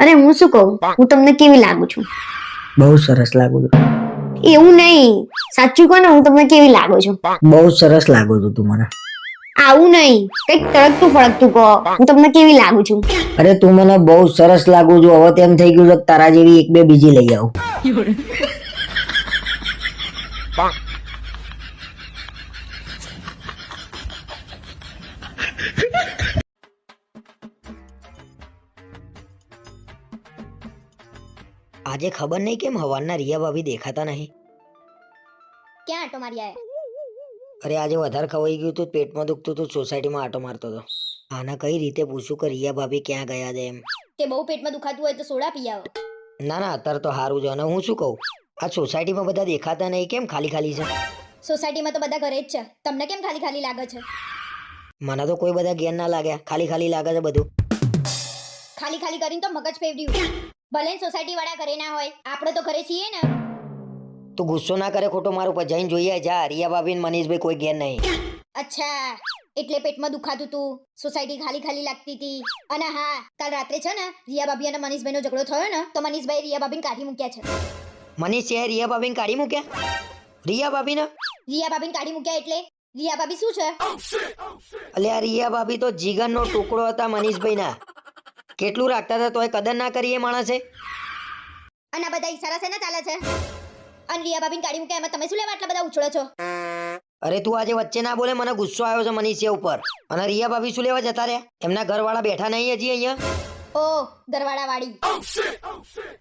અરે હું શું કહું? હું. તમને કેવી લાગુ છું? બહુ સરસ લાગુ છું. એવું નહીં. સાચું કહો ને હું તમને કેવી લાગુ છું? બહુ સરસ લાગુ છું તું મને. આવું નહીં. કંઈક તડકતું ફળકતું કહો. હું. તમને કેવી લાગુ છું? અરે તું મને બહુ સરસ લાગુ છું. હવે તેમ થઈ ગયું છે તારા જેવી એક બે બીજી લઈ આવું. આજે ખબર નહીં કેમ હવારના રિયા ભાભી દેખાતા નહીં? ક્યાં આટો મારી અરે આજે વધારે ખવાઈ ગયું હતું પેટમાં દુખતું હતું સોસાયટીમાં આટો મારતો હતો આના કઈ રીતે પૂછું કે રિયા ભાભી ક્યાં ગયા છે એમ? તે બહુ પેટમાં દુખાતું હોય તો સોડા પી આવો. ના ના અત્યારે તો સારું છે અને હું શું કહું? આ સોસાયટીમાં બધા દેખાતા નહીં કેમ ખાલી ખાલી છે? સોસાયટીમાં તો બધા ઘરે જ છે. તમને કેમ ખાલી ખાલી લાગે છે? મને તો કોઈ બધા ગેર ના લાગ્યા. ખાલી ખાલી લાગે છે બધું. ખાલી ખાલી કરીને તો મગજ ફેવડ્યું ભલે સોસાયટી વાળા ઘરે ના હોય આપણે તો ઘરે છીએ ને. તું ગુસ્સો ના કરે ખોટો મારું પર જઈને જોઈએ જા. રિયા ભાભી ને મનીષભાઈ કોઈ ઘેર નહીં. અચ્છા એટલે પેટમાં દુખાતું હતું સોસાયટી ખાલી ખાલી લાગતી હતી અને હા કાલ રાત્રે છે ને રિયા ભાભી અને મનીષભાઈનો ઝઘડો થયો ને તો મનીષભાઈ રિયા ભાભી કાઢી મૂક્યા છે. મનીષ છે રિયા ભાભી કાઢી મૂક્યા? રિયા ભાભીને રિયા ભાભી કાઢી મૂક્યા એટલે? રિયા ભાભી શું છે? અલ્યા રિયા ભાભી તો જીગન નો ટુકડો હતા મનીષભાઈના. કેટલું રાખતા હતા તોય કદર ના કરી એ માણસે? અને આ બધા ઈશારા છે ને ચાલે છે? અને રિયા ભાભીને મૂકે એમાં તમે શું લેવા આટલા બધા ઉછળો છો? અરે તું આજે વચ્ચે ના બોલે મને ગુસ્સો આવ્યો છે મનીષિયા ઉપર. અને રિયા ભાભી શું લેવા જતા રહ્યા? એમના ઘરવાળા બેઠા નહીં હજી અહીંયા? ઓ દરવાડા વાળી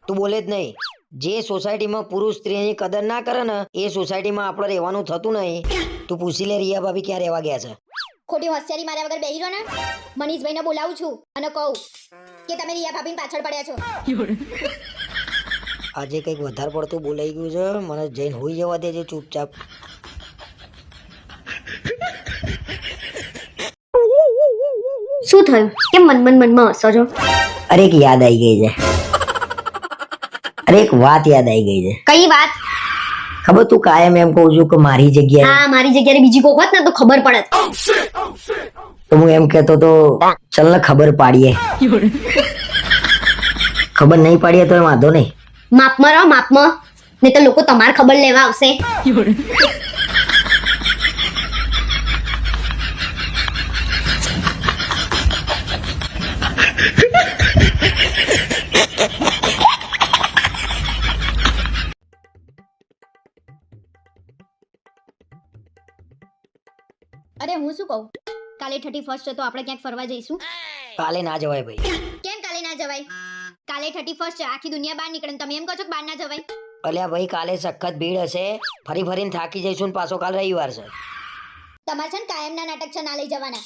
તું બોલે જ નહીં. જે સોસાયટીમાં પુરુષ સ્ત્રીની કદર ના કરે ને એ સોસાયટીમાં આપણે રહેવાનું થતું નહીં. તું પૂછી લે રિયા ભાભી ક્યાં રહેવા ગયા છે. ખોટી હોશિયારી માર્યા વગર બેહી રહો ને? મનીષભાઈને બોલાવું છું અને કહું. કે તમે રિયા ભાભીને પાછળ પડ્યા છો. આજે કંઈક વધારે પડતું બોલાઈ ગયું છે. મને જઈને હોઈ જવા દેજે ચૂપચાપ. શું થયું? કેમ મન મન મનમાં હસો છો? અરે એક યાદ આવી ગઈ છે. અરે એક વાત યાદ આવી ગઈ છે. કઈ વાત? ખબર તું કાયમ એમ કહું છું કે મારી જગ્યાએ હા મારી જગ્યાએ બીજી કોક હોત ને તો ખબર પડત. તો હું એમ કહેતો તો ચલ ને ખબર પાડીએ. ખબર નહીં પાડીએ તો વાંધો નહીં. માપમાં રહો માપમાં નહીં તો લોકો તમારે ખબર લેવા આવશે. અરે હું શું કહું? કાલે થર્ટી ફર્સ્ટ છે તો આપણે ક્યાંક ફરવા જઈશું? કાલે ના જવાય ભાઈ. કેમ કાલે ના જવાય? કાલે થર્ટી ફર્સ્ટ છે આખી દુનિયા બહાર નીકળે ને તમે એમ કહો છો કે બહાર ના જવાય? અલ્યા ભાઈ કાલે સખત ભીડ હશે. ફરી ફરીને થાકી જઈશું ને પાછો કાલ રવિવાર છે. તમારે છે ને કાયમના નાટક છે ના લઈ જવાના.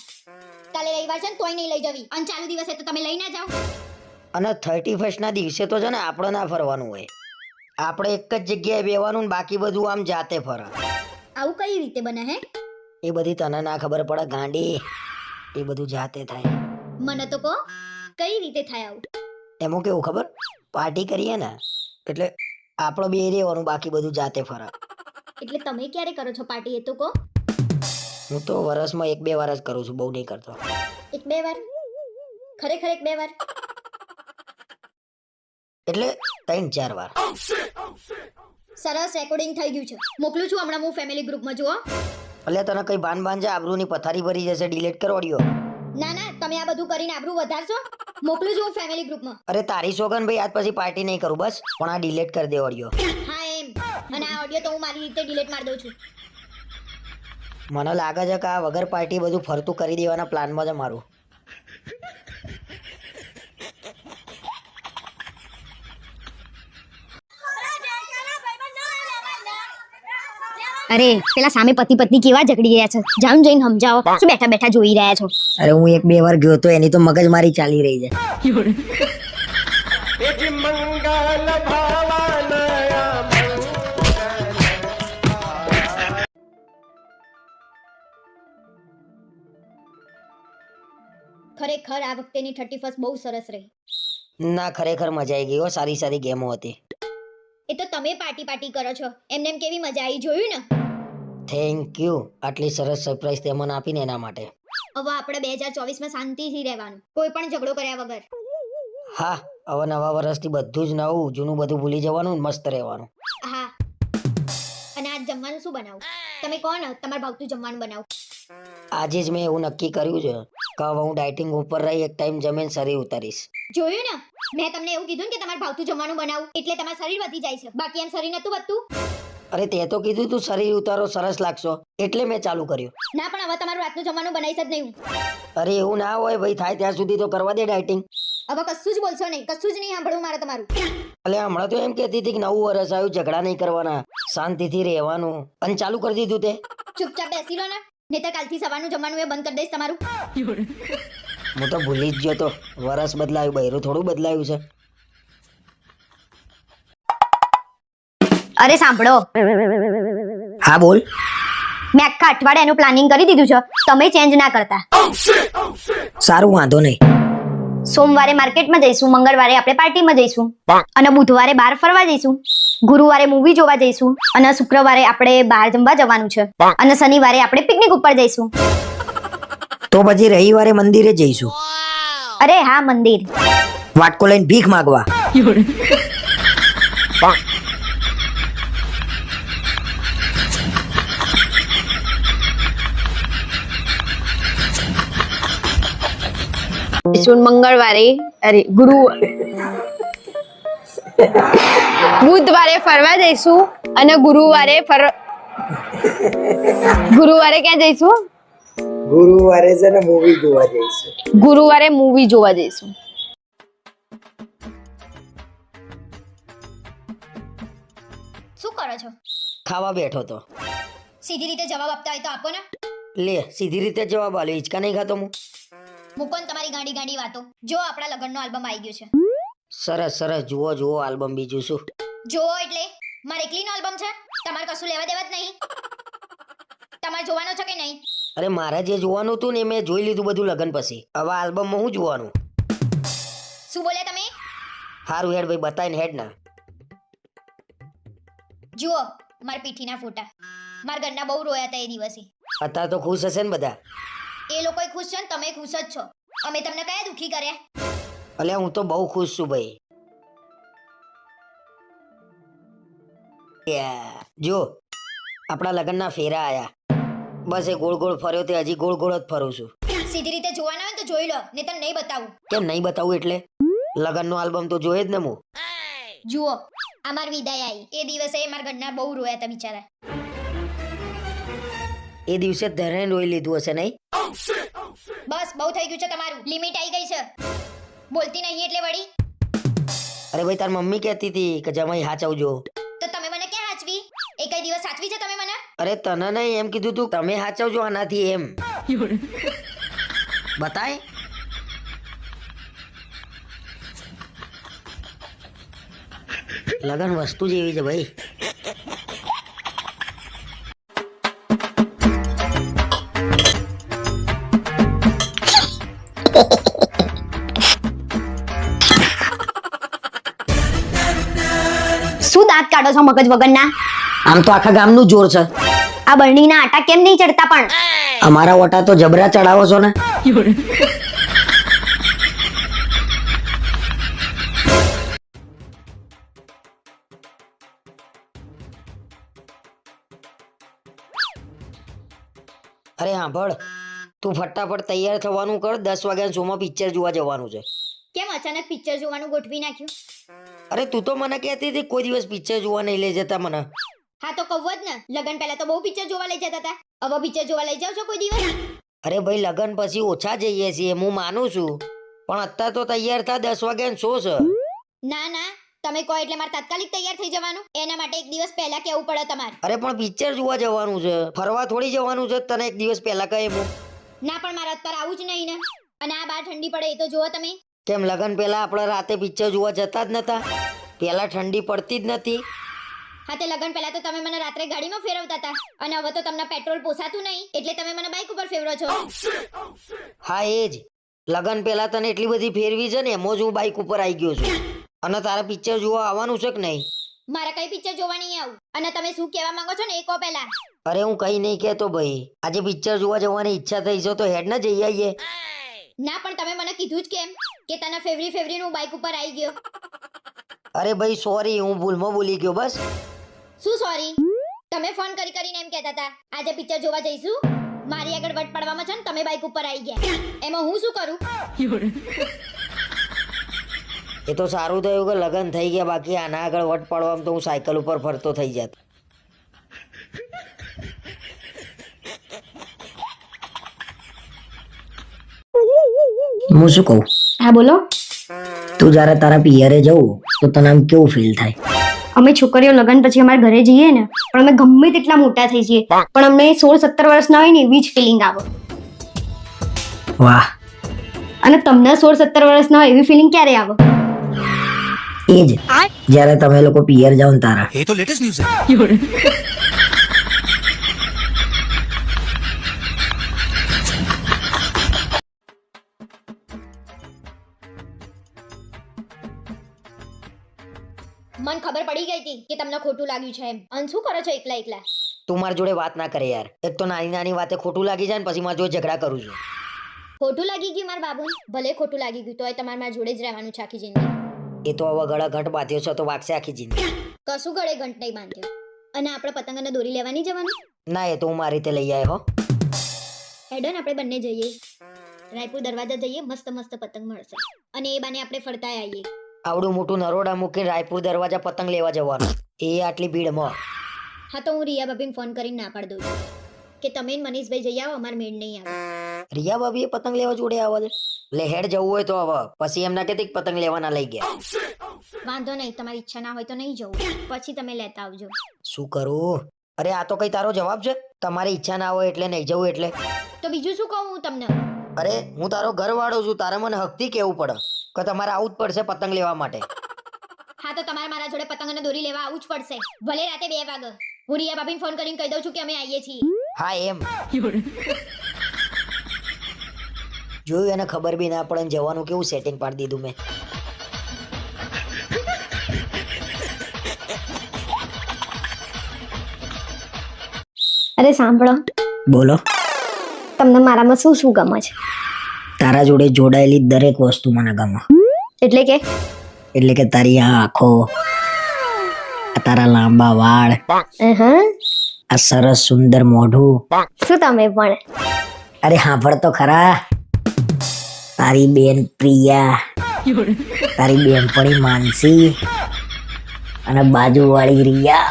કાલે રવિવાર છે ને તોય નહીં લઈ જવી. અને ચાલુ દિવસે તો તમે લઈ ના જાઓ. અને થર્ટી ફર્સ્ટના દિવસે તો છે ને આપણે ના ફરવાનું હોય. આપણે એક જ જગ્યાએ બેવાનું ને બાકી બધું આમ જાતે ફરે. આવું કઈ રીતે બને હે? એ બધી તને ના ખબર પડે ગાંડી. એ બધું જાતે થાય. મને તો કહો કઈ રીતે થાય આવું? એમાં કેવું ખબર? પાર્ટી કરીએ ને એટલે આપણો બે રહેવાનું બાકી બધું જાતે ફરે. એટલે તમે ક્યારે કરો છો પાર્ટી એ તો કહો. હું તો વર્ષમાં એક બે વાર જ કરું છું બહુ નહીં કરતો. એક બે વાર? ખરેખર એક બે વાર? એટલે ત્રણ ચાર વાર. સરસ રેકોર્ડિંગ થઈ ગયું છે. મોકલું છું હમણાં હું ફેમિલી ગ્રુપમાં જુઓ. એટલે તને કઈ ભાન ભાન છે? આબરૂની પથારી ભરી જશે. ડિલીટ કર ઓડિયો ના ના તમે આ બધું કરીને આબરૂ વધારશો? મોકલું છું ફેમિલી ગ્રુપમાં અરે તારી સોગન ભાઈ આજ પછી પાર્ટી નહીં કરું બસ. પણ આ ડિલીટ કરી દે ઓડિયો હા એમ. અને આ ઓડિયો તો હું મારી રીતે ડિલીટ મારી દઉં છું. મને લાગે છે કે આ વગર પાર્ટી બધું ફરતું કરી દેવાના પ્લાનમાં છે મારું. અરે પેલા સામે પતિ પત્ની કેવા ઝઘડી રહ્યા છે? જામ જઈને સમજાવો. શું બેઠા બેઠા જોઈ રહ્યા છો? અરે હું એક બે વાર ગયો તો એની તો મગજ મારી ચાલી રહી છે. ખરેખર આ વખતેની થર્ટી ફર્સ્ટ બહુ સરસ રહી. ના ખરેખર મજા આવી ગઈ હો. સારી સારી ગેમો હતી. એ તો તમે પાર્ટી પાર્ટી કરો છો. એમને એમ કેવી મજા આવી જોયું ને? થેન્ક યુ આટલી સરસ સરપ્રાઈઝ તે મને આપીને એના માટે. હવે આપણે બે હજાર ચોવીસમાં શાંતિથી રહેવાનું. કોઈ પણ ઝઘડો કર્યા વગર. હા હવે નવા વર્ષથી બધું જ નવું જૂનું બધું ભૂલી જવાનું ને મસ્ત રહેવાનું. હા. અને આજ જમવાનું શું બનાવું? તમે કોણ? તમારે ભાવતું જમવાનું બનાવું. આજે જ મેં એવું નક્કી કર્યું છે. કે હવે હું ડાયટિંગ ઉપર રહી એક ટાઈમ જમીન શરીર ઉતારીશ. જોયું ને? મેં તમને એવું કીધું ને કે તમારે ભાવતું જમવાનું બનાવું. એટલે તમારું શરીર વધી જાય છે. બાકી એમ શરીર નતું વધતું. અરે તે તો કીધું તું શરીર ઉતારો સરસ લાગશો એટલે મેં ચાલુ કર્યું. ના પણ હવે તમારું રાતનું જમવાનું બનાવીશ જ નહીં અરે એવું ના હોય ભાઈ થાય ત્યાં સુધી તો કરવા દે ડાયટિંગ. હવે કશું જ બોલશો નહીં કશું જ નહીં સાંભળવું મારે તમારું. એટલે હમણાં તો એમ કહેતી હતી કે નવું વર્ષ આવ્યું ઝઘડા નહીં કરવાના શાંતિથી રહેવાનું. અને ચાલુ કરી દીધું તે. ચૂપચાપ બેસી લો ને તો કાલથી સવારનું જમવાનું એ બંધ કરી દઈશ તમારું. હું તો ભૂલી જ ગયો તો વરસ બદલાયું બૈરું થોડું બદલાયું છે. અરે સાંભળો. હા બોલ. મેં આખા અઠવાડિયા એનું પ્લાનિંગ કરી દીધું છે. તમે ચેન્જ ના કરતા. સારું વાંધો નહીં. સોમવારે માર્કેટમાં જઈશું મંગળવારે આપણે પાર્ટીમાં જઈશું. અને બુધવારે બહાર ફરવા જઈશું. ગુરુવારે મૂવી જોવા જઈશું. અને શુક્રવારે આપણે બહાર જમવા જવાનું છે. અને શનિવારે આપણે પિકનિક ઉપર જઈશું. તો પછી રવિવારે મંદિરે જઈશું. અરે હા મંદિર. વાટકો લઈને ભીખ માગવા. જઈશું મંગળવારે અરે ગુરુ બુધવારે ફરવા જઈશું અને ગુરુવારે ફર ગુરુવારે ક્યાં જઈશું ગુરુવારે છે ને મૂવી જોવા જઈશું ગુરુવારે મૂવી જોવા જઈશું શું કરો છો? ખાવા બેઠો તો। સીધી રીતે જવાબ આપતા હોય તો આપો ને. લે સીધી રીતે જવાબ આલ્યો હિંચકા નહીં ખાતો હું? મૂકો ને તમારી ગાંડી ગાંડી વાતો. જો આપણા લગ્નનો આલ્બમ આવી ગયો છે. સરસ સરસ. જુઓ જુઓ આલ્બમ બીજું શું. જો એટલે મારે એકલીનો આલ્બમ છે? તમારે કશું લેવા દેવા જ નહીં. તમારે જોવાનો છે કે નહીં? અરે મારે જે જોવાનું હતું ને એ મેં જોઈ લીધું બધું લગ્ન પછી. હવે આલ્બમમાં હું જોવાનું? શું બોલ્યા તમે? હારું હેડ ભાઈ બતાવીને હેડ ના. જુઓ મારા પીઠીના ફોટા. મારા ઘરના બહુ રોયા હતા એ દિવસે. અત્યારે તો ખુશ હશે ને બધા? એ લોકો ખુશ છે ને તમે ખુશ જ છો. અમે તમને કયા દુખી કર્યા? અલ્યા હું તો બહુ ખુશ છું ભાઈ. જો આપણા લગ્નના ફેરા આયા. બસ એ ગોળ ગોળ ફર્યો તે હજી ગોળ ગોળ જ ફરું છું. સીધી રીતે જોવાના હોય તો જોઈ લો નહીં તો નહીં બતાવું. કેમ નહીં બતાવું એટલે? લગ્નનો આલ્બમ તો જોઈએ જ ને હું. જુઓ અમાર વિદાય આવી એ દિવસે મારા ઘરના બહુ રોયા હતા બિચારા. એ દિવસે જ રોઈ લીધું હશે નહીં? બસ બહુ થઈ ગયું છે તમારું. લિમિટ આવી ગઈ છે. બોલતી નહીં એટલે વળી? અરે ભાઈ તાર મમ્મી કહેતી હતી કે જમાઈ હાચવજો. તો તમે મને ક્યાં હાચવી? એ કઈ દિવસ સાચવી છે તમે મને? અરે તને નહીં એમ કીધું તું તમે હાચવજો આનાથી એમ. બતાય. લગન વસ્તુ જેવી છે ભાઈ. કાઢો છો મગજ વગરના? આમ તો આખા ગામનું જોર છે. આ બરણીના આટા કેમ નહીં ચડતા પણ? અમારા ઓટા તો જબરા ચડાવો છો ને? અરે સાંભળ તું ફટાફટ તૈયાર થવાનું કર દસ વાગ્યા શોમાં પિક્ચર જોવા જવાનું છે. કેમ અચાનક પિક્ચર જોવાનું ગોઠવી નાખ્યું? અરે તું તો મને કહેતી હતી કોઈ દિવસ પિક્ચર જોવા નહીં લઈ જતા મને. હા તો કહું જ ને લગન પહેલા તો બહુ પિક્ચર જોવા લઈ જતા હતા. હવે પિક્ચર જોવા લઈ જાવ છો કોઈ દિવસ? અરે ભાઈ લગન પછી ઓછા જઈએ છીએ હું માનું છું. પણ અત્યારે તો તૈયાર થા દસ વાગ્યા શો છે. ના ના તમે કહો એટલે મારે તાત્કાલિક તૈયાર થઈ જવાનું. એના માટે એક દિવસ પહેલા કેવું પડે તમારે. અરે પણ પિક્ચર જોવા જવાનું છે. ફરવા થોડી જવાનું છે તને એક દિવસ પહેલા કહે હું. ના પણ મારે અત્યારે આવું જ નહીં ને. અને આ બાર ઠંડી પડે એ તો જુઓ તમે. કેમ લગન પહેલા આપણે રાતે પિક્ચર જોવા જતા જ નતા? પહેલા ઠંડી પડતી જ નથી હા તે લગન પહેલા તો તમે મને રાત્રે ગાડીમાં ફેરવતા હતા. અને હવે તો તમને પેટ્રોલ પોસાતું નહીં એટલે તમે મને બાઇક ઉપર ફેરવો છો. હા એ જ. લગન પહેલા તને એટલી બધી ફેરવી છે ને એમ જ હું બાઇક ઉપર આવી ગયો છું. અને તારા પિક્ચર જોવા આવવાનું છે કે નહીં? મારે કઈ પિક્ચર જોવા નહીં આવું. અને તમે શું કહેવા માંગો છો ને એ કહો પહેલા. અરે હું કઈ નહીં કહેતો ભાઈ. આજે પિક્ચર જોવા જવાની ઈચ્છા થઈ છે તો હેડ ના જઈ આવીએ ના પણ તમે મને કીધું જ કેમ કે તને ફેવરી ફેવરી નું બાઇક ઉપર આવી ગયો? અરે ભાઈ સોરી હું ભૂલમાં બોલી ગયો બસ. શું સોરી તમે ફોન કરી કરીને એમ કહેતા હતા આજે પિક્ચર જોવા જઈશું? મારી આગળ વટ પાડવામાં છે ને તમે બાઇક ઉપર આવી ગયા. એમાં હું શું કરું? એ તો સારું થયું કે લગ્ન થઈ ગયા બાકી આના આગળ વટ પાડવામાં તો હું સાયકલ ઉપર ફરતો થઈ જાત. હું શું કહું? હા બોલો. તું જ્યારે તારા પિયરે જવું તો તને આમ કેવું ફીલ થાય? અમે છોકરીઓ લગ્ન પછી અમારા ઘરે જઈએ ને પણ અમે ગમે તેટલા મોટા થઈ જઈએ પણ અમને સોળ સત્તર વર્ષના હોય ને એવી જ ફિલિંગ આવે. વાહ. અને તમને સોળ સત્તર વર્ષના હોય એવી ફિલિંગ ક્યારે આવે? એ જ. જ્યારે તમે લોકો પિયર જાઓ તારા. એ તો લેટેસ્ટ ન્યૂઝ છે. પડી ગઈ હતી કે તમને ખોટું લાગ્યું છે એમ. અને શું કરો છો એકલા એકલા? તું મારી જોડે વાત ના કરે યાર. એક તો નાની નાની વાતે ખોટું લાગી જાય ને પછી મારી જોડે ઝઘડા કરું છું. ખોટું લાગી ગયું મારા બાબુ? ભલે ખોટું લાગી ગયું તોય તમારે મારા જોડે જ રહેવાનું છે આખી જિંદગી. એ તો હવે ગળા ઘંટ બાંધ્યો છે તો વાગશે આખી જિંદગી. કશું ગળે ઘંટ નહીં બાંધ્યો. અને આપણે પતંગને દોરી લેવાની જવાનું? ના એ તો હું મારી રીતે લઈ આવ્યો હો. હેડન આપણે બંને જઈએ. રાયપુર દરવાજા જઈએ મસ્ત મસ્ત પતંગ મળશે. અને એ બાને આપણે ફરતા આવીએ. આવડું મોટું નરોડા મૂકીને રાયપુર દરવાજા પતંગ લેવા જવાનું. એ આટલી ભીડમાં. હા તો હું રિયા ભાભીને ફોન કરીને ના પાડી દઉં છું. કે તમે ને મનીષભાઈ જઈ આવો અમારે મેળ નહીં આવે. રિયા ભાભી પતંગ લેવા જોડે આવે લે હેડ જવું હોય તો હવે. પછી એમના કે પતંગ લેવાના લઈ ગયા. વાંધો નહીં તમારી ઈચ્છા ના હોય તો નહીં જવું. પછી તમે લેતા આવજો. શું કરું? અરે આ તો કઈ તારો જવાબ છે? તમારી ઈચ્છા ના હોય એટલે નહીં જવું એટલે. તો બીજું શું કહું હું તમને? અરે હું તારો ઘરવાળો છું તારે મને હકથી કેવું પડે કે તમારે આવું જ પડશે પતંગ લેવા માટે. હા તો તમારે મારા જોડે પતંગ અને દોરી લેવા આવું જ પડશે. ભલે રાતે બે વાગે. હું રિયા ભાભીને ફોન કરીને કહી દઉં છું કે અમે આવીએ છીએ. હા એમ. જોયું એને ખબર બી ના પડે જવાનું કેવું સેટિંગ પાડી દીધું મેં. અરે સાંભળો. બોલો. તમને મારામાં શું શું ગમે છે? તારા જોડે જોડાયેલી દરેક વસ્તુ મને ગમે. એટલે કે? એટલે કે તારી આ આંખો આ તારા લાંબા વાળ હા આ સરસ સુંદર મોઢું. શું તમે પણ? અરે હાંભળ તો ખરા. તારી બેન પ્રિયા તારી બેનપણી માનસી અને બાજુવાળી Riya.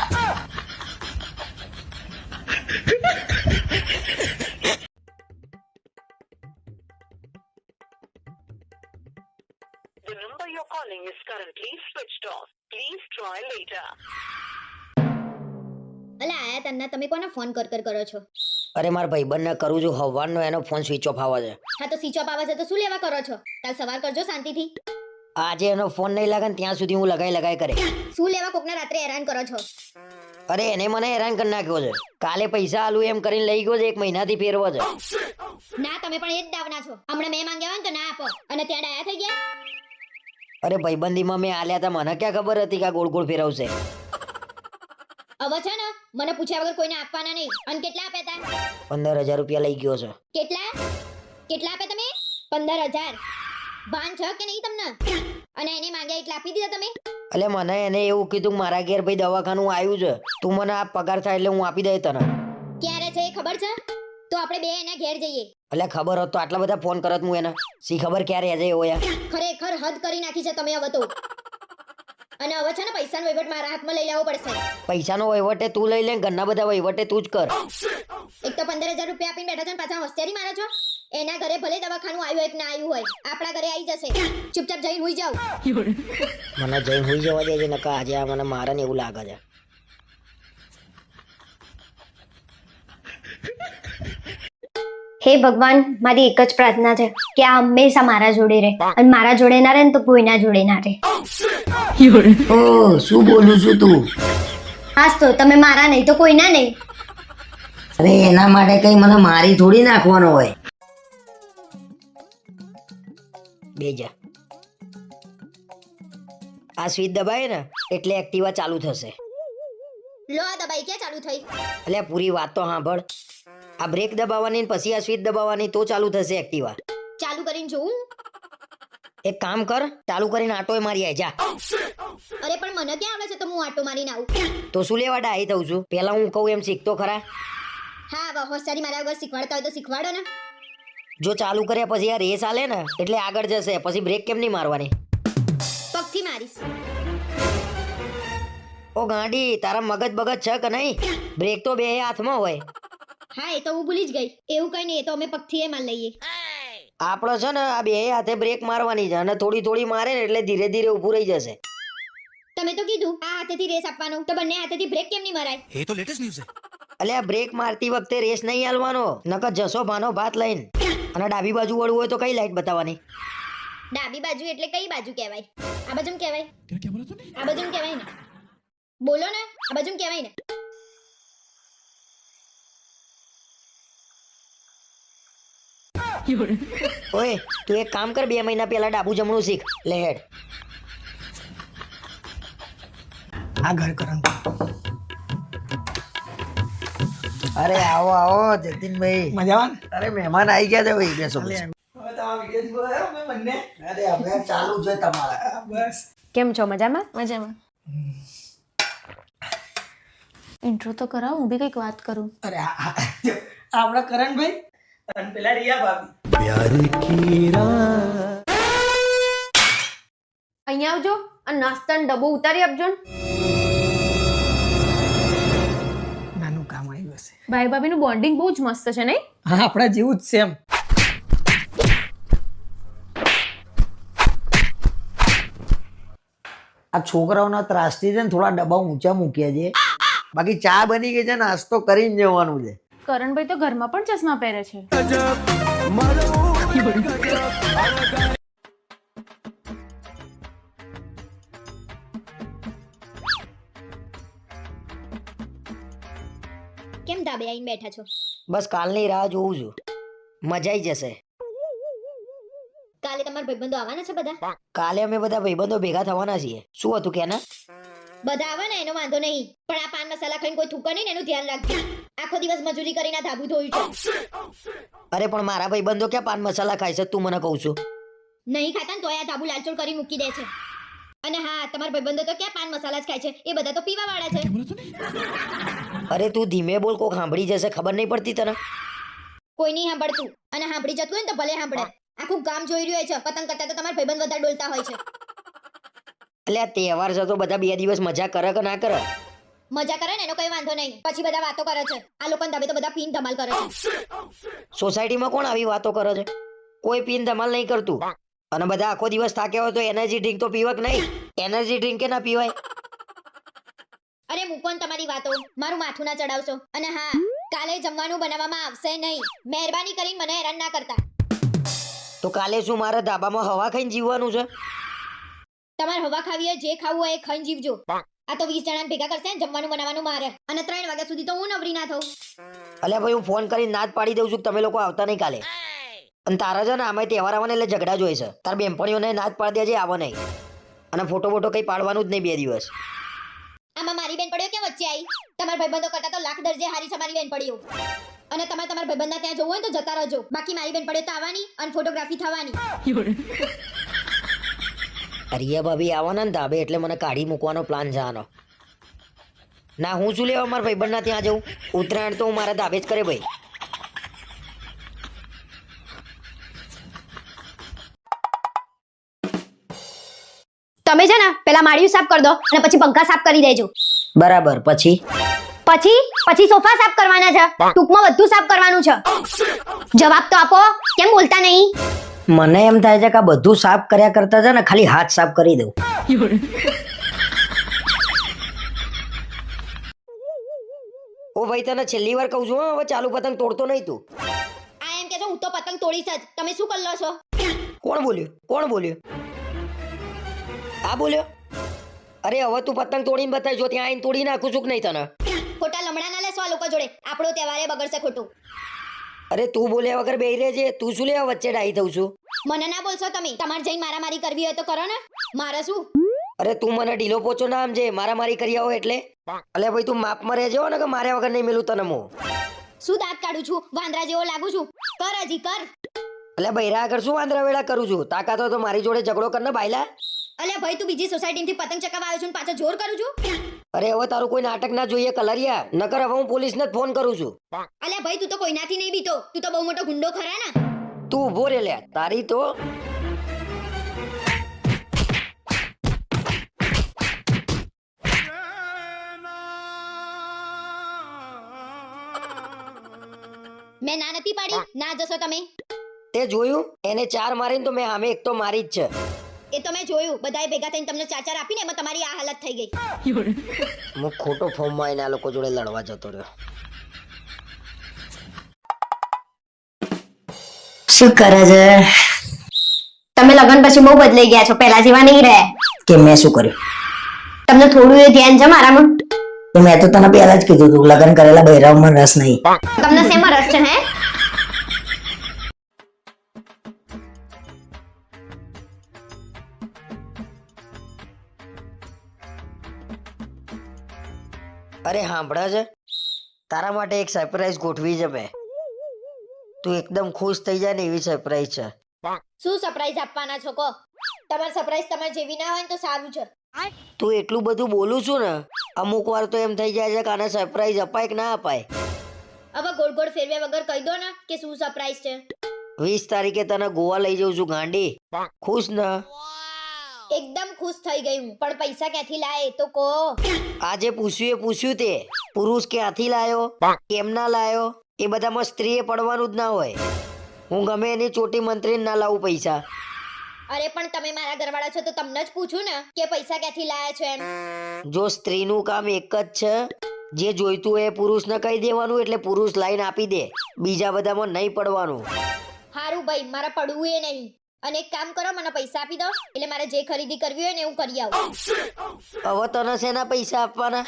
Currently switched off. Please try later. અલા આયા તન્ના તમે કોને ફોન કર કર કરો છો? અરે મારા ભાઈબંધને કરું છું. હવારનો એનો ફોન સ્વિચ ઓફ આવે છે. હા તો સ્વિચ ઓફ આવે છે તો શું લેવા કરો છો? કાલ સવાર કરજો શાંતિથી. આજે એનો ફોન નહીં લાગે ને ત્યાં સુધી હું લગાઈ લગાઈ કરે. શું લેવા કોકને રાત્રે હેરાન કરો છો? અરે એને મને હેરાન કરી નાખ્યો છે. કાલે પૈસા આલું એમ કરીને લઈ ગયો છે એક મહિનાથી ફેરવો છે. ના તમે પણ એ જ દાવના છો. હમણાં મેં માંગ્યા હોય ને તો ના આપો. અને ત્યાં ડાયા થઈ ગયા? અરે ભાઈબંધીમાં મેં આલ્યા હતા મને ક્યાં ખબર હતી કે આ ગોળ ગોળ ફેરવશે? હવે છે ને મને પૂછ્યા વગર કોઈને આપવાના નહીં. અને કેટલા આપ્યા હતા પંદર હજાર રૂપિયા લઈ ગયો છે. કેટલા? કેટલા આપ્યા તમે? પંદર હજાર. ભાન છે કે નહીં તમને? અને એને માંગ્યા એટલા આપી દીધા તમે? એટલે મને એને એવું કીધું કે મારા ઘેર ભાઈ દવાખાનું આવ્યું છે. તું મને આ પગાર થાય એટલે હું આપી દઈ તને. ક્યારે છે એ ખબર છે? તો આપણે બે એના ઘેર જઈએ. એટલે ખબર હોત તો આટલા બધા ફોન કરત હું એને. સી ખબર ક્યારે આજે એવો યાર ખરેખર હદ કરી નાખી છે તમે હવે તો. અને હવે છે ને પૈસાનો વહીવટ મારા હાથમાં લઈ લેવો પડશે. પૈસાનો વહીવટે તું લઈ લે ને ઘરના બધા વહીવટે તું જ કર. એક તો પંદર હજાર રૂપિયા આપીને બેઠા છે ને પાછા હોશિયારી મારે છો? એના ઘરે ભલે દવાખાનું આવ્યું હોય કે ના આવ્યું હોય. આપણા ઘરે આવી જશે. ચૂપચાપ જઈને હોઈ જાવ મને જઈને હોઈ જવા દેજે નકા આજે આ મને મારે ને એવું લાગે છે. હે ભગવાન મારી એક જ પ્રાર્થના છે કે આ હંમેશા મારા જોડે રહે. અને મારા જોડે ના રહે ને તો કોઈના જોડે ના રહે. ઓ શું બોલું છું તું? હાસ તો તમે મારા નહીં તો કોઈના નહીં. અરે એના માટે કઈ મને મારી થોડી નાખવાનો હોય. બેજા આ સ્વિચ દબાય ને એટલે એક્ટિવા ચાલુ થશે. લો આ દબાઈ ક્યાં ચાલુ થઈ? એટલે પૂરી વાત તો સાંભળ. આ બ્રેક દબાવવાની ને પછી આ સ્વિચ દબાવવાની તો ચાલુ થશે એક્ટિવા. ચાલુ કરીને જોઉં. એક કામ કર ચાલુ કરીને આટો મારી આય જા. અરે પણ મને ક્યાં આવડે છે તો હું આટો મારીને આવું? તો શું લેવા ડાહી થઉં છું? પેલા હું કહું એમ શીખતો ખરા. હા હવે હોશિયારી મારા વગર શીખવાડતા હોય તો શીખવાડો ને. જો ચાલુ કર્યા પછી આ રેસ આલે ને એટલે આગળ જશે પછી બ્રેક કેમ નહીં મારવાની? પગથી મારીશ. ઓ ગાંડી તારા મગજ બગજ છે કે નહીં? બ્રેક તો બે હાથમાં હોય. હા એ તો હું ભૂલી જ ગઈ. એવું કઈ નહીં એ તો અમે પગથી એ માલ લઈએ. આપણો છે ને આ બે હાથે બ્રેક મારવાની છે અને થોડી થોડી મારે એટલે ધીરે ધીરે ઉભું રહી જશે. તમે તો કીધું આ હાથેથી રેસ આપવાનું તો બંને હાથેથી બ્રેક કેમ નહીં મરાય? એ તો લેટેસ્ટ ન્યૂઝ છે. અલે આ બ્રેક મારતી વખતે રેસ નહીં હાલવાનો નકર જશો ભાનો ભાત લઈને. અને ડાબી બાજુ વળવું હોય તો કઈ લાઈટ બતાવવાની? ડાબી બાજુ એટલે કઈ બાજુ કહેવાય? આ બાજુ કહેવાય? આ બાજુ કહેવાય ને. બોલો ને આ બાજુ કહેવાય ને. ઓય તું એક કામ કર બે મહિના પહેલા ડાબુ જમણું શીખ. લે હેડ. આ ઘર કરણ અરે આવો આવો જતીનભાઈ. મજામાં અરે મહેમાન આવી ગયા છે ભાઈ બેસો અરે હવે ચાલુ છે તમારા. બસ. કેમ છો મજામાં? મજામાં. ઇન્ટ્રો તો કરાવો હું બી કંઈક વાત કરું. અરે આપણા કરણભાઈ અને પેલા રિયા ભાભી અહીંયા આવજો અને નાસ્તાનો ડબ્બો ઉતારી આપજો નાનું કામ આવ્યું હશે. ભાઈ ભાભીનું બોન્ડિંગ બહુ જ મસ્ત છે નહીં? હા આપણા જેવું જ છે એમ. આ છોકરાઓના ત્રાસથી છે ને થોડા ડબ્બા ઊંચા મૂક્યા છે. બાકી ચા બની ગઈ છે નાસ્તો કરીને જવાનું છે. કરણભાઈ તો ઘરમાં પણ ચશ્મા પહેરે છે. કેમ ધાબે આઈને બેઠા છો? બસ કાલની રાહ જોઉં છું. મજા આવી જશે. કાલે તમારા ભાઈબંધો આવવાના છે બધા? કાલે અમે બધા ભાઈબંધો ભેગા થવાના છીએ. શું હતું કેના બધા આવે ને એનો વાંધો નહીં. પણ આ પાન મસાલા ખાઈને કોઈ થૂકે નહીં ને એનું ધ્યાન રાખજો. આખો દિવસ મજૂરી કરીને ધાબુ ધોયું છે. અરે પણ મારા ભાઈ બંધો ક્યાં પાન મસાલા ખાય છે? તું મને કહું છું. નહીં ખાતા ને તો આ ધાબુ લાલચોળ કરી મૂકી દે છે. અને હા તમારા ભાઈબંધો તો ક્યાં પાન મસાલા જ ખાય છે? એ બધા તો પીવા વાળા છે અરે તું ધીમે બોલ કોક સાંભળી જશે. ખબર નહીં પડતી તને? કોઈ નહીં સાંભળતું. અને સાંભળી જતું હોય ને તો ભલે સાંભળે. આખું ગામ જોઈ રહ્યું હોય છે. પતંગ કરતા તો તમારા ભાઈબંધ વધારે ડોલતા હોય છે. એટલે આ તહેવાર છે તો બધા બે દિવસ મજા કરે કે ના કરે? મજા કરે ને એનો કઈ વાંધો નહીં. પછી બધા વાતો કરે છે. આ લોકો ધાબે તો બધા પીન ધમાલ કરે છે. સોસાયટીમાં કોણ આવી વાતો કરે છે? કોઈ પીન ધમાલ નહીં કરતું. અને બધા આખો દિવસ થાક્યા હોય તો એનર્જી ડ્રિંક તો પીવક નહીં. એનર્જી ડ્રિંક કે ના પીવાય? અરે મૂકો પણ તમારી વાતો મારું માથું ના ચડાવશો. અને હા કાલે જમવાનું બનાવવામાં આવશે નહીં. મહેરબાની કરીને મને હેરાન ના કરતા. તો કાલે શું મારા ધાબામાં હવા ખાઈને જીવવાનું છે? તમારે હવા ખાવી હોય જે ખાવું હોય એ ખાઈને જીવજો. આ તો વીસ જણાને ભેગા કરશે જમવાનું બનાવવાનું મારે. અને ત્રણ વાગ્યા સુધી તો હું નવરી ના થઉં. અલ્યા ભાઈ હું ફોન કરીને ના જ પાડી દઉં છું કે તમે લોકો આવતા નહીં કાલે. અને તારા છે ને આમાં તહેવાર આવવાને એટલે ઝઘડા જોઈ છે. તાર બેનપણીઓને ના જ પાડી દેજે આવો નહીં. અને ફોટો બોટો કંઈ પાડવાનું જ નહીં બે દિવસ. આમાં મારી બેન પડ્યો કેમ વચ્ચે આવી તમારા ભાઈબંધો કરતા તો લાખ દરજે હારી છે મારી બેન પડ્યો અને તમારે તમારા ભાઈબંધના ત્યાં જવું હોય તો જતા રહેજો. બાકી મારી બેન પડ્યો તો આવવાની અને ફોટોગ્રાફી થવાની. રિયા ભાભી આવવાના ને ધાબે એટલે મને કાઢી મૂકવાનો પ્લાન જવાનો ના હું શું લેવા મારા ભાઈબંધના ત્યાં જવું ઉત્તરાયણ તો હું મારા ધાબે જ કરે ભાઈ. તમે છે ને પેલા માળિયું સાફ કરી દો અને પછી પંખા સાફ કરી દેજો. બરાબર પછી? પછી પછી સોફા સાફ કરવાના છે. ટૂંકમાં બધું સાફ કરવાનું છે. જવાબ તો આપો કેમ બોલતા નહીં? મને એમ થાય છે કે આ બધું સાફ કર્યા કરતા છે ને ખાલી હાથ સાફ કરી દઉં. ઓ ભાઈ તને છેલ્લી વાર કહું છું હવે ચાલુ પતંગ તોડતો નહીં તું. આ એમ કે છો હું તો પતંગ તોડીશ જ. તમે શું કરી લો છો? કોણ બોલ્યું? કોણ બોલ્યું? આ બોલ્યો? અરે હવે તું પતંગ તોડીને બતાવી જો ત્યાં આઈને તોડી નાખું છું કે નહીં તને? ખોટા લમણા ના લેશો આ લોકો જોડે. આપણો તહેવારે બગડશે ખોટું. અરે તું બોલ્યા વગર બેહી રહેજે. તું શું લેવા વચ્ચે ડાઈ થઉં છું? મને ના બોલશો તમે. તમારે જઈને મારામારી કરવી હોય તો કરો ને. મારે શું? અરે તું મને ઢીલો પોચો ના જે મારા મારી કરી આવો એટલે. અલે ભાઈ તું માપમાં રહેજો ને કે માર્યા વગર નહીં મેલું તને હું. શું દાંત કાઢું છું? વાંદરા જેવો લાગુ છું. કર હજી કર. એટલે બૈરા આગળ શું વાંદરા વેળા કરું છું? તાકાત હોય તો મારી જોડે ઝઘડો કર ને બાયલા. અલ્યા ભાઈ તું બીજી સોસાયટીથી પતંગ ચકાવવા આવ્યો છું ને પાછો જોર કરું છું? અરે હવે તારું કોઈ નાટક ના જોઈએ કલરિયા. નકર હવે હું પોલીસને જ ફોન કરું છું. અલ્યા ભાઈ તું તો કોઈનાથી નહીં બીતો. તું તો બહુ મોટો ગુંડો ખરા ને? તું ઊભો રે લે તારી તો મેં ના નથી પાડી? ના જશો તમે. તે જોયું? એને ચાર મારીને તો મેં સામે એક તો મારી જ છે. એ તો મેં જોયું. બધાએ ભેગા થઈને તમને ચાર ચાર આપીને એમાં તમારી આ હાલત થઈ ગઈ. હું ખોટો ફોર્મમાં આવીને આ લોકો જોડે લડવા જતો રહ્યો. શું કરે છે? તમે લગન પછી બહુ બદલાઈ ગયા છો. પહેલા જેવા નહીં રહ્યા કે મેં શું કર્યું? તમને થોડું એ ધ્યાન છે મારામાં મેં તો તને પહેલા જ કીધું હતું લગ્ન કરેલા બૈરાવમાં રસ નહીં. તમને શેમાં રસ છે હે? અરે સાંભળે છે? તારા માટે એક સરપ્રાઈઝ ગોઠવી છે મેં. તું એકદમ ખુશ થઈ જાય ને એવી સરપ્રાઈઝ છે. શું સરપ્રાઈઝ આપવાના છો કો તમારી સરપ્રાઈઝ તમારે જેવી ના હોય ને તો સારું છે. તું એટલું બધું બોલું છું ને અમુક વાર તો એમ થઈ જાય છે કે આને સરપ્રાઈઝ અપાય કે ના અપાય. હવે ગોળ ગોળ ફેરવ્યા વગર કહી દો ને કે શું સરપ્રાઈઝ છે. વીસ તારીખે તને ગોવા લઈ જઉં છું ગાંડી. ખુશ ને? એકદમ ખુશ થઈ ગઈ હું. પણ પૈસા ક્યાંથી લાય એ તો કહો. આજે પૂછ્યું એ પૂછ્યું તે. પુરુષ ક્યાંથી લાયો? કેમ ના લાયો? એ બધામાં સ્ત્રીએ પડવાનું જ ના હોય. હું ગમે એની ચોટી મંત્રીને ના લાવું પૈસા. અરે પણ તમે મારા ઘરવાળા છો તો તમને જ પૂછું ને કે પૈસા ક્યાંથી લાયા છો એમ. જો સ્ત્રીનું કામ એક જ છે જે જોઈતું હોય એ પુરુષને કહી દેવાનું એટલે પુરુષ લાઈન આપી દે. બીજા બધામાં નહીં પડવાનું. હારું ભાઈ મારે પડવું એ નહીં. અને એક કામ કરો મને પૈસા આપી દો. એટલે મારે જે ખરીદી કરવી હોય ને હું કરી આવું. હવે તને શેના પૈસા આપવાના?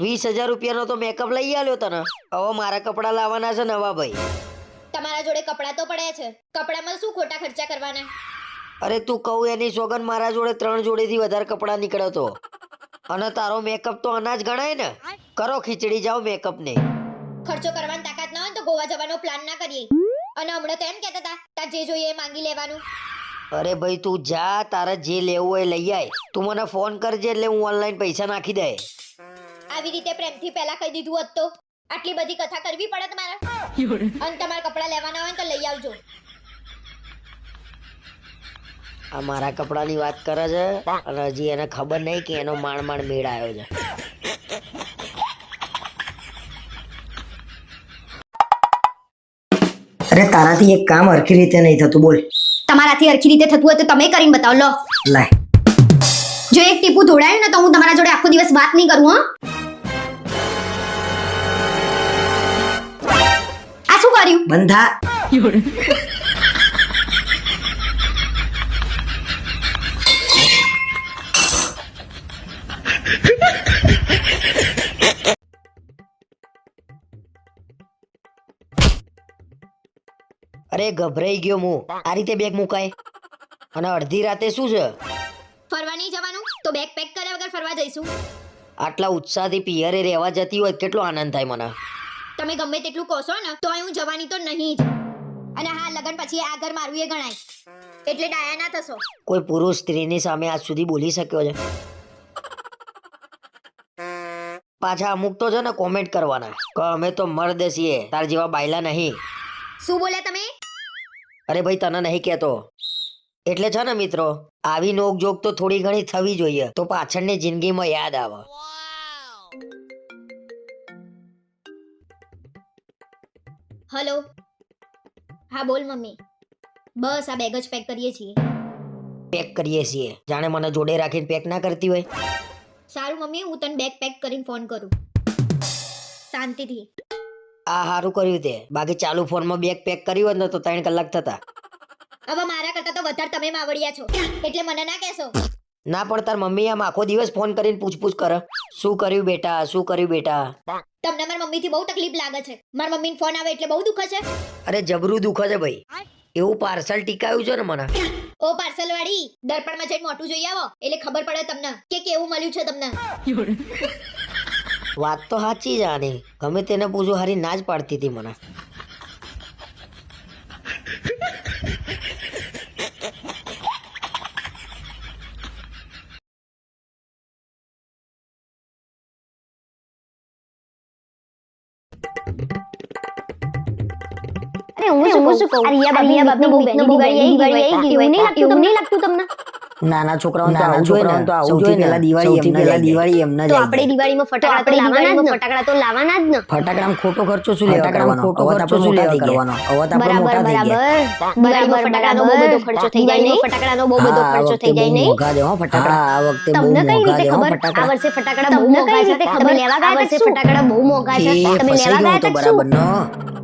વીસ હજાર રૂપિયાનો તો મેકઅપ લઈ આવ્યો તને. હવે મારા કપડાં લાવવાના છે નવા ભાઈ. તમારા જોડે કપડાં તો પડ્યા છે. કપડામાં શું ખોટા ખર્ચા કરવાના? અરે તું કહું એની સોગન મારા જોડે ત્રણ જોડેથી વધારે કપડાં નીકળ્યો તો અને તારો મેકઅપ તો અનાજ ગણાય ને. કરો ખીચડી જાઓ મેકઅપ ને ખર્ચો કરવાની તાકાત ના હોય ને તો ગોવા જવાનો પ્લાન ના કરીએ. અને હમણાં તો એમ કહેતા હતા તાર જે જોઈએ એ માંગી લેવાનું. અરે ભાઈ તું જા તારે જે લેવું હોય લઈ આય. તું મને ફોન કરજે એટલે હું ઓનલાઈન પૈસા નાખી દે. આવી રીતે પ્રેમથી પહેલા કહી દીધું હોત તો? આટલી બધી કથા કરવી પડે તમારે? અને તમારે કપડાં લેવાના હોય તો લઈ આવજો. આ મારા કપડાની વાત કરે છે અને હજી એને ખબર નહીં કે એનો માણ માણ મેળ આવ્યો છે. અરે તારાથી એક કામ હરખી રીતે નહીં થતું બોલ. તમારાથી હરખી રીતે થતું હોય તો તમે કરીને બતાવો. લો. લાય. જો એક ટીપું ધોડાયું ને તો હું તમારા જોડે આખો દિવસ વાત નહીં કરું હા. આ શું કર્યું? બંધા. અરે ગભરાઈ ગયો હું આ રીતે બેગ મુકાય. અને અડધી રાતે શું છે? ફરવા નહીં જવાનું? તો બેગ પેક કર્યા વગર ફરવા જઈશું. આટલા ઉત્સાહથી પિયરે રહેવા જતી હોય કેટલો આનંદ થાય મને. તમે ગમે તેટલું કહો ને તો હું જવાની તો નહીં જ. અને હા લગન પછી આ ઘર મારું એ ગણાય. એટલે ડાયા ના થશો. કોઈ પુરુષ સ્ત્રીની સામે આજ સુધી બોલી શક્યો છે. પાછા અમુક તો છે ને કોમેન્ટ કરવાના. કે અમે તો મર્દ છીએ તાર જેવા બાયલા નહીં. શું બોલ્યા તમે? અરે ભાઈ તને નહીં કહેતો. એટલે છે ને મિત્રો આવી નોકજોક તો થોડી ઘણી થવી જોઈએ તો પાછળની જિંદગીમાં યાદ આવે. હલો. હા બોલ મમ્મી. બસ આ બેગ જ પેક કરીએ છીએ. પેક કરીએ છીએ. જાણે મને જોડે રાખીને પેક ના કરતી હોય. સારું મમ્મી હું તને બેગ પેક કરીને ફોન કરું. શાંતિથી. આ સારું કર્યું તે. બાકી ચાલુ ફોનમાં બેગ પેક કર્યું હોત ને તો ત્રણ કલાક થતા. હવે મારા કરતા તો વધારે તમે માવડિયા છો. એટલે મને ના કહેશો. ના પણ તાર મમ્મી આમ આખો દિવસ ફોન કરીને પૂછપૂછ કરે. શું કર્યું બેટા? શું કર્યું બેટા? તમને મારી મમ્મીથી બહુ તકલીફ લાગે છે. મારા મમ્મી ફોન આવે એટલે બહુ દુખે છે અરે જબરું દુખે છે ભાઈ. એવું પાર્સલ ટીકાયું છે ને મને? ઓ પાર્સલ વાળી દર્પણમાં જઈને મોટું જોઈ આવો. એટલે ખબર પડે તમને કે કેવું મળ્યું છે તમને. વાત તો સાચી જ આની ગમે તેને પૂછું હારી ના જ પાડતી હતી મને હું શું કહું અરે યા બાબી યા બાબી બહુ બેની ગાડી આવી ગઈ નહીં લાગતું તમને નાના છોકરાઓ નાના આવું જોઈએ છોકરાઓને ને તો આવું જોઈએ પેલા દિવાળી એમને પહેલા જ દિવાળી એમને જ તો આપણે. દિવાળીમાં ફટાકડા તો લાવવાના જ ને. ફટાકડામાં ખોટો ખર્ચો શું લેવા ફટાકડામાં કરવાનો ખોટો ખર્ચો શું લેવા કરવાનો? હવે તો આપણે મોટા થઈ ગયા. બરાબર. બરાબર ફટાકડાનો બહુ બધો ખર્ચો થઈ જાય નહીં. ફટાકડાનો બહુ બધો ખર્ચો થઈ જાય નહીં. વખતે બહુ તમને કઈ મોંઘા હો ખબર? આ વર્ષે ફટાકડા બહુ મોંઘા છે? ખબર? લેવા ગયા વર્ષે ફટાકડા બહુ મોંઘા છે? તમે લેવા ગયા તો બરાબર નો.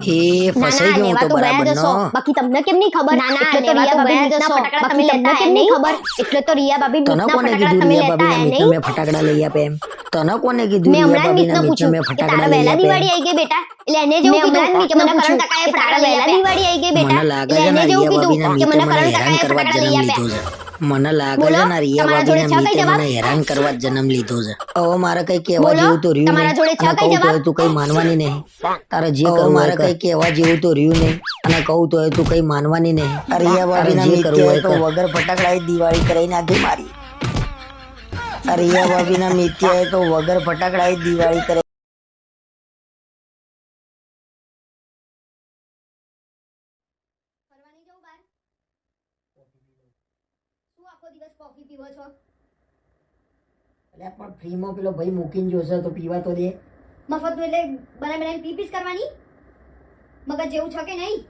એ ના ફસાઈ ના ગયો લેવા તો તો ગયા બરાબર જશો. નો. બાકી તમને કેમ નહીં ખબર? ના, ના, એટલે તો લેવા તો રિયા ગયા બાબી જશો. દૂધના ફટાકડા બાકી તમે તમને લેતા કેમ એમ નહીં? ખબર એટલે તો રિયા બાબી તને દૂધના કોને ફટાકડા કીધું તમે રિયા લેતા ભાભીના એમ મિત્ર નહીં? મેં ફટાકડા લઈ આપે એમ. તને કોને કીધું મેં રિયા હમણાં જ ભાભીના મિતને મિત્ર? પૂછ્યું મેં કે તારા ફટાકડા લઈ વહેલા દિવાળી આવી આપે ગઈ બેટા? એટલે એને જેવું કીધું કે મને કરણ કાકાએ ફટાકડા વહેલા દિવાળી આવી ગઈ બેટા. મને લાગે છે ને જેવું કીધું કે મને કરણ કાકાએ ફટાકડા લઈ આપ્યા કરવા જ જન્મ લીધો છે. મને લાગે છે ને રિયા તમારા જોડે ભાભીના છે કઈ મિત્રે જવાબ? મને હેરાન કરવા જન્મ લીધો છે. હવે મારે કઈ કહેવા જેવું તો રહ્યું તમારા જોડે નહીં અને કઈ કહું તો જવાબ? તું કઈ માનવાની નહીં. તારે જે કરવું મારે કઈ કહેવા જેવું તો રહ્યું નહીં. અને કહું તો તું કઈ માનવાની નહીં. રિયા તો વગર ફટાકડા દિવાળી કરાઈ નાખી મારી. રિયા બાબીના મિત્યાએ તો વગર ફટાકડા દિવાળી કરે શું આખો દિવસ કોફી પીવો છો? એટલે પણ ફ્રીમાં પેલો ભાઈ મૂકીને જોશે તો પીવા તો દે. મફત એટલે બનાવી બનાવીને પી પીસ કરવાની? મગજ જેવું છે કે નહીં?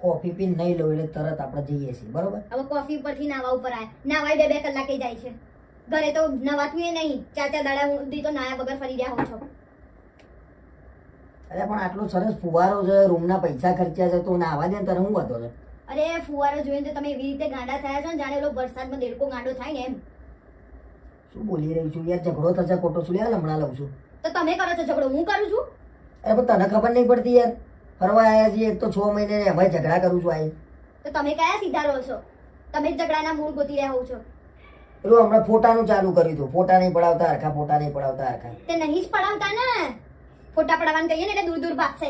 કોફી પીને નહીં લો એટલે તરત આપણે જઈએ છીએ બરોબર? હવે કોફી ઉપરથી નાવા ઉપર આયા. નાવાય બે બે કલાકે જાય છે. ઘરે તો નવાતું એ નહીં. ચાર ચાર દાડા સુધી તો નાયા વગર ફરી રહ્યા હો છો. અરે પણ આટલો સરસ ફુવારો છે રૂમના પૈસા ખર્ચ્યા છે તો નાવા દે ને તને હું વધો છે? અરે ફુવારો જોઈને તો તમે એવી રીતે ગાંડા થયા છો ને જાણે એલો વરસાદમાં દેડકો ગાંડો થાય ને એમ. શું બોલી રહી છું? યાર ઝઘડો થશે ખોટો છું યાર હમણાં લઉં છું. તો તમે કરો છો ઝઘડો હું કરું છું? અરે પણ તને ખબર નહીં પડતી યાર. ફરવા આવ્યા છીએ એક તો છ મહિને ને ઝઘડા કરું છું આઈ. તો તમે કયા સીધા રહો છો? તમે જ ઝઘડાના મૂળ ગોતી રહ્યા હો છો. પેલું હમણાં ફોટાનું ચાલુ કર્યું હતું. ફોટા નહીં પડાવતા હરખા ફોટા નહીં પડાવતા હરખા. તે નહીં જ પડાવતા ને. ફોટા પડાવવાનું કહીએ ને એટલે દૂર દૂર ભાગશે.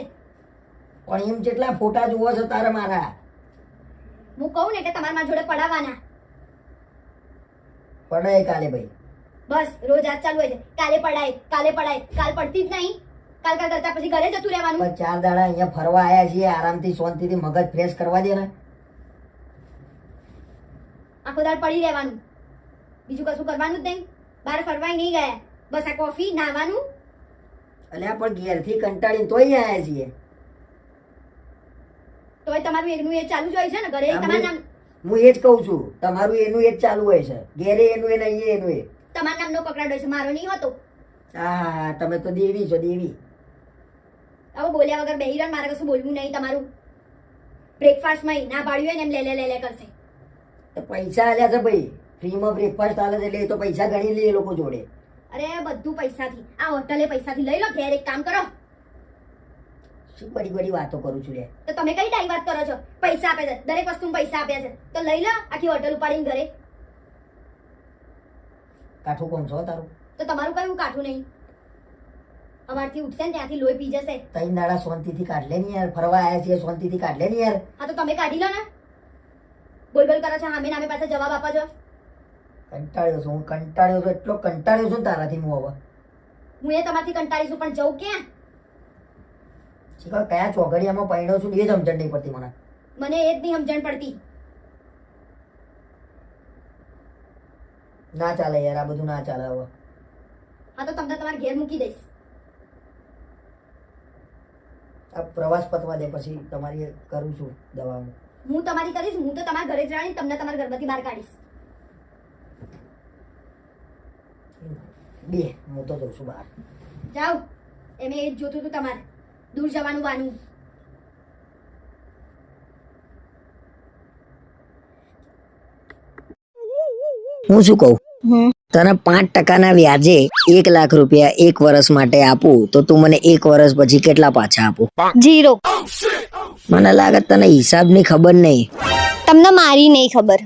પણ એમ જેટલા ફોટા જોવો છો તારે મારા. હું કહું ને એટલે તમારા મારા જોડે પડાવવાના. પડાય કાલે ભાઈ. બસ રોજ આજ ચાલુ હોય છે. કાલે પડાય કાલે પડાય કાલ પડતી જ નહીં. કાલ કાલ કરતા પછી ઘરે જતું રહેવાનું. પણ ચાર દાડા અહીંયા ફરવા આવ્યા છીએ આરામથી શાંતિથી મગજ ફ્રેશ કરવા દે ને. આખો દાડ પડી રહેવાનું. બીજું કશું કરવાનું જ નહીં. બહાર ફરવાય નહીં ગયા. બસ આ કોફી નાવાનું. અલ્યા પણ ઘેરથી કંટાળીને તોય આવ્યા છીએ. તોય તમારું એકનું એ ચાલુ જ હોય છે ને ઘરે? નામ હું એ જ કહું છું તમારું એનું એ જ ચાલુ હોય છે. ઘેરે એનું એ નહીં એનું એ. તમારા નામનો પકડાડો છે મારો નહીં હોતો. હા હા હા તમે તો દેવી છો દેવી. હવે બોલ્યા વગર બેહી રહ્યો મારે કશું બોલવું નહીં તમારું. બ્રેકફાસ્ટમાં ના પાડ્યું હોય ને એમ લે લે લે લે કરશે. તો પૈસા આલ્યા છે ભાઈ. ફ્રીમાં બ્રેકફાસ્ટ આલે છે એટલે એ તો પૈસા ગણી લે એ લોકો જોડે. અરે બધું પૈસાથી. આ હોટલે પૈસાથી લઈ લો ઘેર એક કામ કરો. શું બડી બડી વાતો કરું છું લે તો તમે કઈ ટાઈ વાત કરો છો? પૈસા આપે છે. દરેક વસ્તુ પૈસા આપ્યા છે. તો લઈ લો આખી હોટલ ઉપાડીને ઘરે. કાઠું કોણ છો તારું? તો તમારું કયું કાઠું નહીં? અમારથી ઉઠશે ને ત્યાંથી લોહી પી જશે. તઈ દાડા શાંતિથી કાઢ લે ને યાર. ફરવા આવ્યા છીએ શાંતિથી કાઢ લે ને યાર. હા તો તમે કાઢી લો ને. બોલ બોલ કરો છો હામે નામે પાસે જવાબ આપો છો. કંટાળ્યો છું હું કંટાળ્યો છું એટલો કંટાળ્યો છું તારાથી હું હવે. હું એ તમારથી કંટાળીશું પણ જવું ક્યાં? શીખર કયા ચોઘડિયામાં પડ્યો છું? એ જ સમજણ નહીં પડતી મને. મને એ જ નહીં સમજણ પડતી. ના ચાલે યાર આ બધું ના ચાલે હવે. હા તો તમને તમારા ઘેર મૂકી દઈશ. આ પ્રવાસ પતવા દે પછી તમારી કરું છું દવા હું તમારી કરીશ હું તો તમારા ઘરે જ રાણી તમને તમારા ઘરમાંથી બહાર કાઢીશ. બે હું તો જઉં છું બહાર. જાઓ. એમ એ જોતું હતું તમારે. દૂર જવાનું બાનું. હું શું કહું? તને પાંચ ટકાના વ્યાજે એક લાખ રૂપિયા એક વર્ષ માટે આપું તો તું મને એક વર્ષ પછી કેટલા પાછા આપું? જીરો. મને લાગે તને હિસાબની ખબર નહીં. તમને મારી નહીં ખબર.